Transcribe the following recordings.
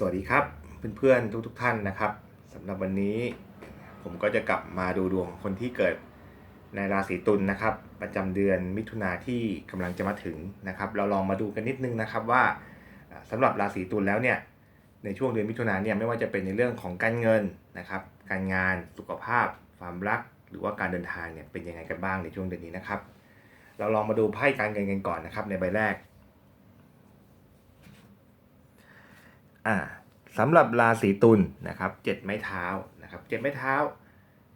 สวัสดีครับเพื่อนๆทุกๆท่านนะครับสำหรับวันนี้ผมก็จะกลับมาดูดวงคนที่เกิดในราศีตุลนะครับ ประจำเดือนมิถุนาที่กำลังจะมาถึงนะครับ เราลองมาดูกันนิดนึงนะครับว่าอ่าสำหรับราศีตุลแล้วเนี่ยในช่วงเดือนมิถุนาเนี่ยไม่ว่าจะเป็นในเรื่องของการเงินนะครับ การงานสุขภาพ ความรัก หรือว่าการเดินทางเนี่ยเป็นยังไงกันบ้างในช่วงเดือนนี้นะครับ เราลองมาดูไพ่การเงินกันก่อนนะครับในใบแรก อ่าสำหรับราศีตุลนะครับเจ็ดไม้เท้านะครับเจ็ดไม้เท้า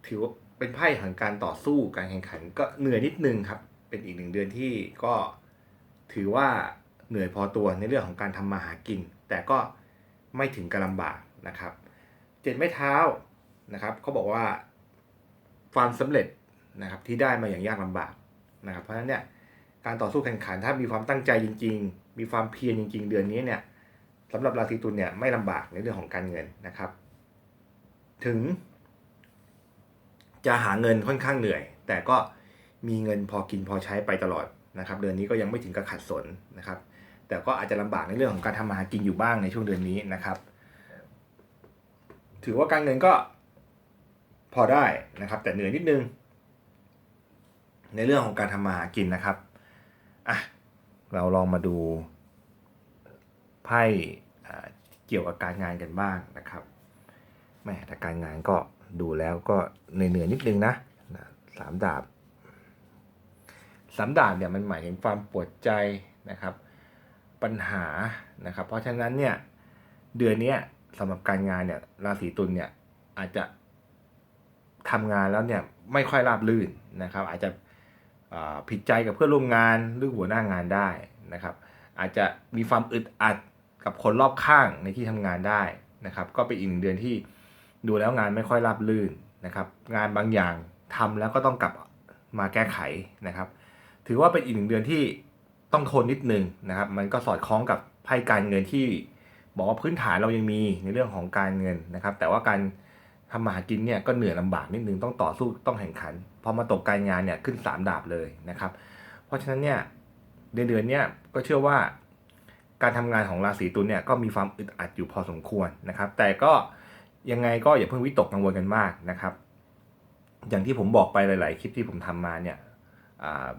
ถือว่าเป็นไพ่แห่งการต่อสู้การแข่งขันก็เหนื่อยนิดนึงครับ เป็นอีกหนึ่งเดือนที่ก็ถือว่าเหนื่อยพอตัวในเรื่องของการทำมาหากิน แต่ก็ไม่ถึงกับลำบากนะครับเจ็ดไม้เท้านะครับเขาบอกว่าความสำเร็จนะครับที่ได้มาอย่างยากลำบากนะครับ เพราะฉะนั้นเนี่ยการต่อสู้แข่งขันถ้ามีความตั้งใจจริง ๆ มีความเพียรจริง ๆ เดือนนี้เนี่ย สำหรับราศีตุลเนี่ยไม่ลำบากในเรื่องของการเงินนะครับ ถึง จะหาเงินค่อนข้างเหนื่อย แต่ก็มีเงินพอกินพอใช้ไปตลอดนะครับ เดือนนี้ก็ยังไม่ถึงกับขัดสนนะครับ แต่ก็อาจจะลำบากในเรื่องของการทำมาหากินอยู่บ้างในช่วงเดือนนี้นะครับ ถือว่าการเงินก็พอได้นะครับ แต่เหนื่อยนิดนึง ในเรื่องของการทำมาหากินนะครับอะเราลองมาดูไพ่ เกี่ยวกับการงานกันบ้างนะครับแม่แต่การงานก็ดูแล้วก็เหนื่อยนิดนึงนะสามดาบสามดาบเนี่ยมันหมายถึงความปวดใจนะครับ ปัญหานะครับ เพราะฉะนั้นเนี่ยเดือนนี้สำหรับการงานเนี่ยราศีตุลเนี่ยอาจจะทำงานแล้วเนี่ยไม่ค่อยราบรื่นนะครับ อาจจะผิดใจกับเพื่อนร่วมงานหรือหัวหน้างานได้นะครับ อาจจะมีความอึดอัด กับคนรอบข้างในที่ทำงานได้นะครับ ก็เป็นอีกหนึ่งเดือนที่ดูแล้วงานไม่ค่อยราบรื่นนะครับ งานบางอย่างทำแล้วก็ต้องกลับมาแก้ไขนะครับ ถือว่าเป็นอีกหนึ่งเดือนที่ต้องทนนิดนึงนะครับ มันก็สอดคล้องกับไพ่การเงินที่บอกว่าพื้นฐานเรายังมีในเรื่องของการเงินนะครับ แต่ว่าการทำมาหากินเนี่ยก็เหนื่อยลำบากนิดนึงต้องต่อสู้ต้องแข่งขันพอมาตกการงานเนี่ยขึ้นสามดาบเลยนะครับ เพราะฉะนั้นเนี่ยเดือนเดือนเนี้ยก็เชื่อว่า การทำงานของราศีตุลเนี่ยก็มีความอึดอัดอยู่พอสมควรนะครับ แต่ก็ยังไงก็อย่าเพิ่งวิตกกังวลกันมากนะครับ อย่างที่ผมบอกไปหลาย ๆ คลิปที่ผมทำมาเนี่ย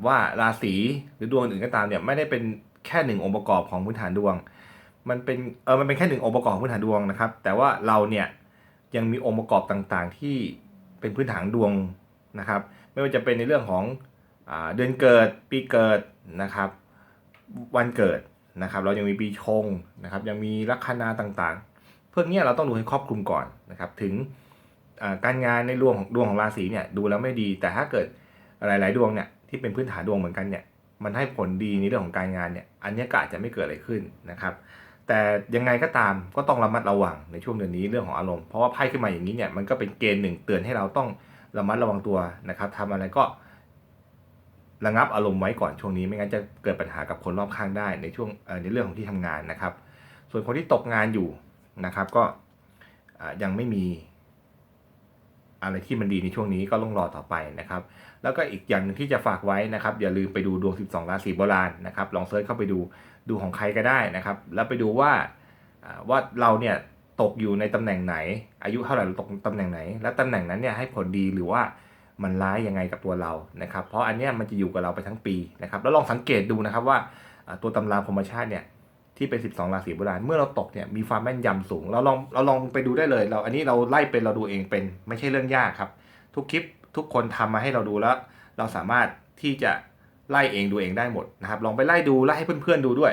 ว่าราศีหรือดวงอื่นก็ตามเนี่ยไม่ได้เป็นแค่หนึ่งองค์ประกอบของพื้นฐานดวง มันเป็นเออมันเป็นแค่หนึ่งองค์ประกอบของพื้นฐานดวงนะครับ แต่ว่าเราเนี่ยยังมีองค์ประกอบต่างๆ ที่เป็นพื้นฐานดวงนะครับ ไม่ว่าจะเป็นในเรื่องของอเดือนเกิดปีเกิดนะครับ วันเกิด นะครับเรายังมีปีชงนะครับยังมีลัคนาต่างๆพวกเนี้เราต้องดูให้ครอบคลุมก่อนนะครับถึงการงานในดวงของดวงของราศีเนี่ยดูแล้วไม่ดี แต่ถ้าเกิดหลายๆดวงเนี่ยที่เป็นพื้นฐานดวงเหมือนกันเนี่ยมันให้ผลดีในเรื่องของการงานเนี่ยอันนี้ก็อาจจะไม่เกิดอะไรขึ้นนะครับแต่ยังไงก็ตามก็ต้องระมัดระวังในช่วงเดือนนี้เรื่องของอารมณ์เพราะว่าไพ่ขึ้นมาอย่างนี้เนี่ยมันก็เป็นเกณฑ์หนึ่งเตือนให้เราต้องระมัดระวังตัวนะครับทำอะไรก็ ระงับอารมณ์ไว้ก่อนช่วงนี้ ไม่งั้นจะเกิดปัญหากับคนรอบข้างได้ในช่วงในเรื่องของที่ทำงานนะครับ ส่วนคนที่ตกงานอยู่นะครับก็ยังไม่มีอะไรที่มันดีในช่วงนี้ก็ต้องรอต่อไปนะครับ แล้วก็อีกอย่างหนึงที่จะฝากไว้นะครับ อย่าลืมไปดูดวง 12 ราศีโบราณนะครับ ลองเซิร์ชเข้าไปดูดูของใครก็ได้นะครับ แล้วไปดูว่าอ่าว่าเราเนี่ยตกอยู่ในตำแหน่งไหน อายุเท่าไหร่เราตกตำแหน่งไหน และตำแหน่งนั้นเนี่ยให้ผลดีหรือว่า มันร้ายยังไงกับตัวเรานะครับ เพราะอันเนี้ยมันจะอยู่กับเราไปทั้งปีนะครับ แล้วลองสังเกตดูนะครับว่าตัวตำราพรหมชาติเนี่ยที่เป็น 12 ราศีโบราณ เมื่อเราตกเนี่ยมีความแม่นยำสูง เราลองเราลองไปดูได้เลย เราอันนี้เราไล่เป็นเราดูเองเป็นไม่ใช่เรื่องยากครับ ทุกคลิปทุกคนทำมาให้เราดูแล้ว เราสามารถที่จะไล่เองดูเองได้หมดนะครับ ลองไปไล่ดูไล่ให้เพื่อนๆดูด้วย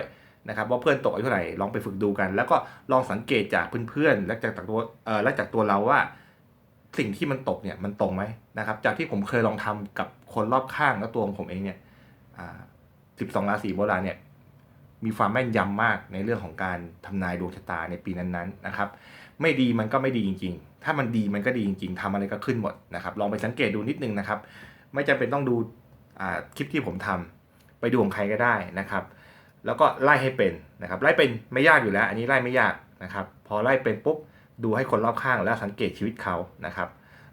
นะครับว่าเพื่อนตกอายุเท่าไหร่ลองไปฝึกดูกัน แล้วก็ลองสังเกตจากเพื่อนๆและจากตัวเอ่อและจากตัวเราว่า สิ่งที่มันตกเนี่ยมันตรงไหมนะครับ จากที่ผมเคยลองทำกับคนรอบข้างและตัวของผมเองเนี่ยสิบสองราศีโบราณเนี่ยมีความแม่นยำมากในเรื่องของการทำนายดวงชะตาในปีนั้นๆนะครับ ไม่ดีมันก็ไม่ดีจริง ๆ ถ้ามันดีมันก็ดีจริง ๆทำอะไรก็ขึ้นหมดนะครับ ลองไปสังเกตดูนิดนึงนะครับ ไม่จำเป็นต้องดูอ่าคลิปที่ผมทำไปดูของใครก็ได้นะครับ แล้วก็ไล่ให้เป็นนะครับ ไล่เป็นไม่ยากอยู่แล้ว อันนี้ไล่ไม่ยากนะครับ พอไล่เป็นปุ๊บ ดูให้คนรอบข้างแล้วสังเกตชีวิตเขานะครับ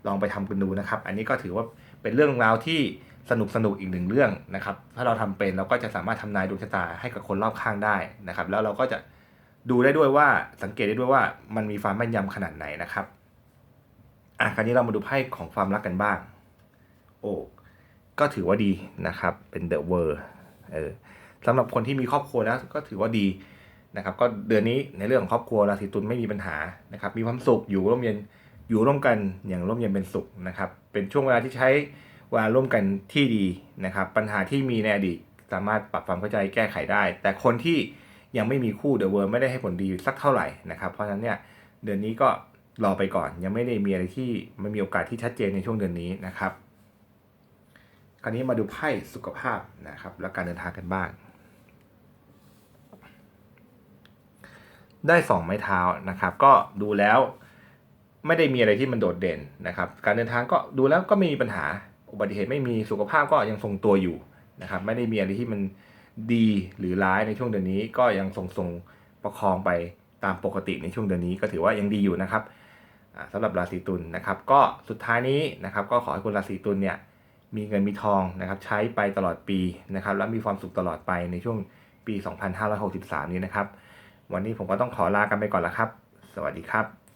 ลองไปทำกันดูนะครับ อันนี้ก็ถือว่าเป็นเรื่องราวที่สนุกสนุกอีกหนึ่งเรื่องนะครับ ถ้าเราทำเป็นเราก็จะสามารถทำนายดวงชะตาให้กับคนรอบข้างได้นะครับ แล้วเราก็จะดูได้ด้วยว่าสังเกตได้ด้วยว่ามันมีความแม่นยำขนาดไหนนะครับอะคราวนี้เรามาดูไพ่ของความรักกันบ้าง โอ้ก็ถือว่าดีนะครับ เป็นเดอะเวอร์เออสำหรับคนที่มีครอบครัวแล้วก็ถือว่าดี นะครับก็เดือนนี้ในเรื่องของครอบครัวราศีตุลไม่มีปัญหานะครับมีความสุขอยู่ร่วมเย็นอยู่ร่วมกันอย่างร่วมเย็นเป็นสุขนะครับเป็นช่วงเวลาที่ใช้เวลาร่วมกันที่ดีนะครับ ปัญหาที่มีในอดีตสามารถปรับความเข้าใจแก้ไขได้ แต่คนที่ยังไม่มีคู่เดอะเวิร์ไม่ได้ให้ผลดีสักเท่าไหร่นะครับ เพราะฉะนั้นเนี่ยเดือนนี้ก็รอไปก่อนยังไม่ได้มีอะไรที่มันมีโอกาสที่ชัดเจนในช่วงเดือนนี้นะครับ คราวนี้มาดูไพ่สุขภาพนะครับ และการเดินทางกันบ้าง ได้สองไม้เท้านะครับ ก็ดูแล้วไม่ได้มีอะไรที่มันโดดเด่นนะครับ การเดินทางก็ดูแล้วก็ไม่มีปัญหาอุบัติเหตุไม่มีสุขภาพก็ยังทรงตัวอยู่นะครับ ไม่ได้มีอะไรที่มันดีหรือร้ายในช่วงเดือนนี้ ก็ยังทรงทรงๆประคองไปตามปกติในช่วงเดือนนี้ก็ถือว่ายังดีอยู่นะครับอ่าสำหรับราศีตุลนะครับ ก็สุดท้ายนี้นะครับ ก็ขอให้คุณราศีตุลเนี่ยมีเงินมีทองนะครับใช้ไปตลอดปีนะครับ และมีความสุขตลอดไปในช่วงปี 2563 นี้นะครับ วันนี้ผมก็ต้องขอลากันไปก่อนละครับ สวัสดีครับ